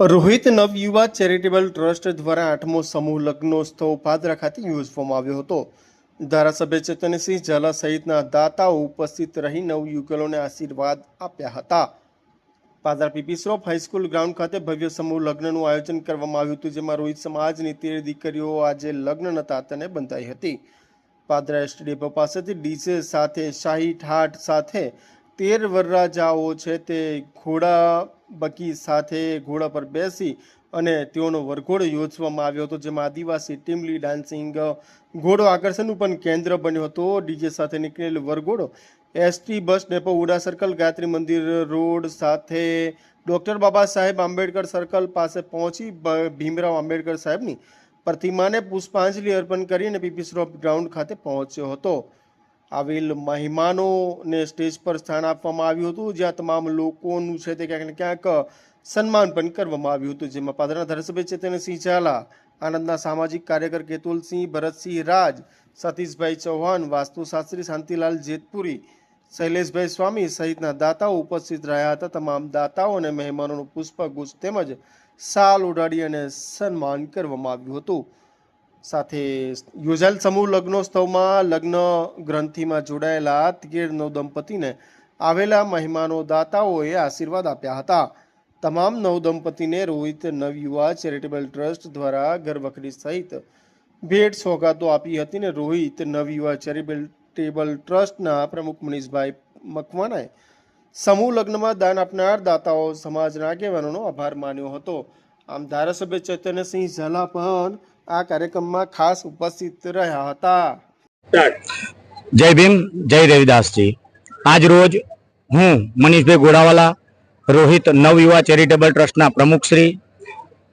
Rohit Navyuva charitable trust દ્વારા આઠમો સમૂહ લગ્નોત્સવ પાદરા ખાતે યોજવામાં આવ્યો હતો. ધારાસભ્ય ચેતનસિંહ ઝાલા સહિતના દાતાઓ ઉપસ્થિત રહી નવયુગલોને આશીર્વાદ આપ્યા હતા. પાદરા પીપીસરોપ હાઈસ્કૂલ ગ્રાઉન્ડ ખાતે ભવ્ય સમૂહ લગ્નનું આયોજન કરવામાં આવ્યું હતું, જેમાં રોહિત સમાજની તેર દીકરીઓ આજે લગ્ન હતા તેને બંધાઈ હતી. પાદરા સ્ટેડિયમ પાસેથી ડીજે સાથે શાહી ઠાઠ સાથે તેર વરરાજાઓ છે તે ઘોડા બકી સાથે ઘોડા પર બેસી અને તેઓનો વરઘોડો યોજવામાં આવ્યો હતો, જેમાં આદિવાસી ટીમલી ડાન્સિંગ ઘોડો આકર્ષણનું પણ કેન્દ્ર બન્યો હતો. ડીજે સાથે નીકળેલ વરઘોડો ST bus depot, Uda circle, Gayatri Mandir road સાથે ડૉક્ટર બાબા સાહેબ આંબેડકર સર્કલ પાસે પહોંચી ભીમરાવ આંબેડકર સાહેબની પ્રતિમાને પુષ્પાંજલિ અર્પણ કરીને પીપી શ્રોપ ગ્રાઉન્ડ ખાતે પહોંચ્યો હતો. આવેલ મહેમાનોને સ્ટેજ પર સ્થાન આપવામાં આવ્યું હતું, જ્યાં તમામ લોકોનું છે તે ક્યાંક ને ક્યાંક સન્માન પણ કરવામાં આવ્યું હતું. જેમાં પાદરના ધારાસભ્ય ચેતનસિંહ ઝાલા, આનંદના સામાજિક કાર્યકર કેતુલસિંહ, ભરતસિંહ રાજ, સતીશભાઈ ચૌહાણ વાસ્તુશાસ્ત્રી શાંતિલાલ જેતપુરી, શૈલેષભાઈ સ્વામી સહિતના દાતાઓ ઉપસ્થિત રહ્યા હતા. તમામ દાતાઓ અને મહેમાનોનું પુષ્પગુચ્છ તેમજ સાલ ઉડાડી અને સન્માન કરવામાં આવ્યું હતું. સાથે યોજાયેલ સમૂહ લગ્નોત્સવમાં લગ્ન ગ્રંથિમાં જોડાયેલા તેર નવ દંપતીને આવેલા મહેમાનો દાતાઓએ આશીર્વાદ આપ્યા હતા. તમામ નવ દંપતીને રોહિત નવયુવા ચેરિટેબલ ટ્રસ્ટ દ્વારા ઘરવખરી સહિત ભેટ સોગાતો આપી હતી ને રોહિત નવયુવા ચેરિટેબલ ટ્રસ્ટના પ્રમુખ મનીષભાઈ મકવાનાએ સમૂહ લગ્નમાં દાન આપનાર દાતાઓ સમાજના આગેવાનોનો આભાર માન્યો હતો. આમ ધારાસભ્ય ચૈતન્યસિંહ ઝાલા પણ આ કાર્યક્રમમાં ખાસ ઉપસ્થિત રહ્યા હતા. જય ભીમ, જય રવિદાસજી. આજ રોજ હું, મનીષભાઈ ગોડાવાલા, રોહિત નવયુવા ચેરિટેબલ ટ્રસ્ટના પ્રમુખ શ્રી,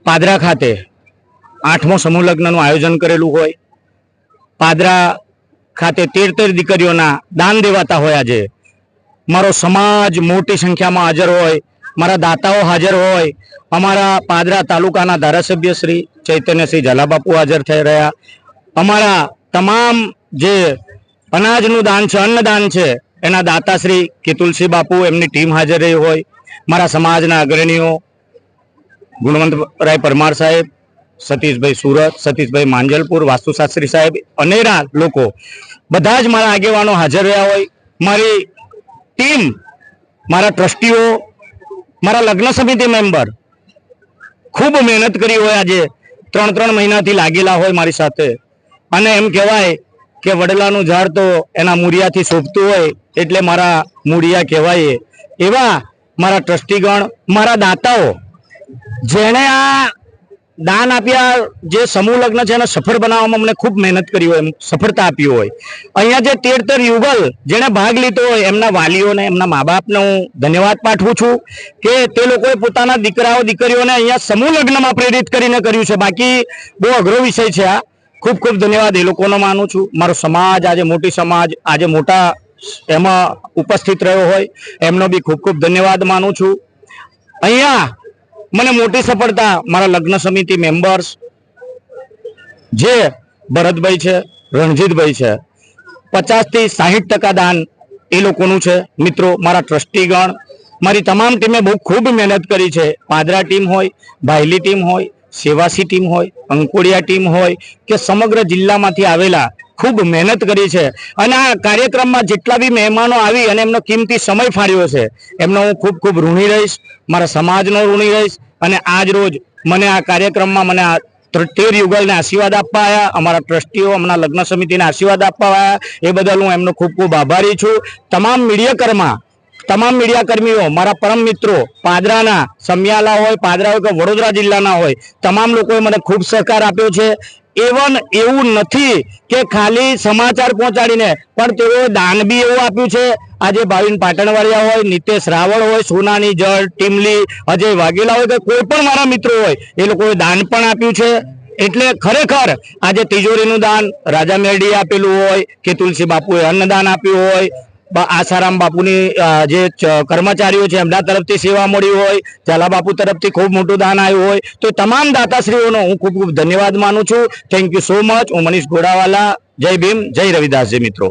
પાદરા ખાતે આઠમો સમૂહ લગ્નનું આયોજન કરેલું હોય. પાદરા ખાતે તેર તેર દીકરીઓના દાન દેવાતા હોય આજે. મારો સમાજ મોટી સંખ્યામાં હાજર હોય, મારા દાતાઓ હાજર હોય. અમારા પાદરા તાલુકાના ધારાસભ્ય શ્રી ચૈતન્યસિંહ ઝાલાબાપુ હાજર થઈ રહ્યા. અમારા તમામ જે અનાજનું દાન છે, અન્નદાન છે, એના દાતાશ્રી કેતુલસી બાપુ એમની ટીમ હાજર રહી હોય. મારા સમાજના અગ્રણીઓ ગુણવંતરાય પરમાર સાહેબ, સતીશભાઈ સુરત, સતીશભાઈ માંજલપુર, વાસ્તુશાસ્ત્રી સાહેબ, અનેરા લોકો બધા જ મારા આગેવાનો હાજર રહ્યા હોય. મારી ટીમ, મારા ટ્રસ્ટીઓ, મારા લગ્ન સમિતિ મેમ્બર ખૂબ મહેનત કરી હોય આજે. ત્રણ ત્રણ મહિનાથી લાગેલા હોય મારી સાથે. અને એમ કહેવાય કે વડલાનું ઝાડ તો એના મૂળિયાથી શોભતું હોય એટલે મારા મૂળિયા કહેવાય એવા મારા ટ્રસ્ટીગણ, મારા દાતાઓ, જેણે આ દાન આપ્યા, જે સમૂહ લગ્ન છે એને સફળ બનાવવામાં મને ખૂબ મહેનત કરી હોય સફળતા આપી હોય. અહીંયા જે તેડતર તેર યુગલ જેણે ભાગ લીધો હોય, એમના વાલીઓને, એમના મા બાપને હું ધન્યવાદ પાઠવું છું કે તે લોકોએ પોતાના દીકરાઓ, દીકરીઓને અહીંયા સમૂહ લગ્નમાં પ્રેરિત કરીને કર્યું છે. બાકી બહુ અઘરો વિષય છે આ. ખૂબ ખૂબ ધન્યવાદ, એ લોકોનો માનું છું. મારો સમાજ, આજે મોટી સમાજ, આજે મોટા એમાં ઉપસ્થિત રહ્યો હોય, એમનો બી ખૂબ ખૂબ ધન્યવાદ માનું છું. અહીંયા મને મોટી સફળતા, મારા લગ્ન સમિતિ મેમ્બર્સ જે ભરતભાઈ છે, રણજીતભાઈ છે, પચાસથી સાહીઠ ટકા દાન એ લોકોનું છે. મિત્રો, મારા ટ્રસ્ટીગણ, મારી તમામ ટીમે બહુ ખૂબ મહેનત કરી છે. પાદરા ટીમ હોય, ભાયલી ટીમ હોય સેવાસી ટીમ હોય, અંકોડિયા ટીમ હોય કે સમગ્ર જિલ્લામાંથી આવેલા ખૂબ મહેનત કરી છે. અને આ કાર્યક્રમમાં જેટલા બી મહેમાનો આવી અને એમનો કિંમતી સમય ફાળ્યો છે, એમનો હું ખૂબ ખૂબ ઋણી રહીશ, મારા સમાજનો ઋણી રહીશ અને આજ રોજ મને આ કાર્યક્રમમાં મને આ ત્ર- યુગલને આશીર્વાદ આપવા આવ્યા અમારા ટ્રસ્ટીઓ અમારા લગ્ન સમિતિને આશીર્વાદ આપવા આવ્યા એ બદલ હું એમનો ખૂબ ખૂબ આભારી છું. તમામ મીડિયાકર્મા તમામ મીડિયાકર્મીઓ, મારા પરમ મિત્રો, પાદરાના, સમિયાલા હોય, પાદરા હોય કે વડોદરા જિલ્લાના હોય, તમામ લોકોએ મને ખૂબ સહકાર આપ્યો છે. એવન એવું નથી કે ખાલી સમાચાર પહોંચાડીને, પણ તેઓએ દાન બી એવું આપ્યું છે. આજે ભાવિન પાટણવાડિયા હોય, નિતેશ રાવળ હોય, સોનાની જળ, ટીમલી, અજય વાઘેલા હોય કે કોઈ પણ મારા મિત્રો હોય, એ લોકોએ દાન પણ આપ્યું છે. એટલે ખરેખર આજે તિજોરીનું દાન, રાજા મેરડીએ આપેલું હોય, કે તુલસી બાપુએ અન્નદાન આપ્યું હોય આસારામ બાપુની જે કર્મચારીઓ છે, એમના તરફથી સેવા મળી હોય, ઝાલા બાપુ તરફથી ખૂબ મોટું દાન આવ્યું હોય, તો તમામ દાતાશ્રીઓનો હું ખૂબ ખૂબ ધન્યવાદ માનું છું. થેન્ક યુ સો મચ હું મનીષ ગોડાવાલા. જય ભીમ. જય રવિદાસજી મિત્રો.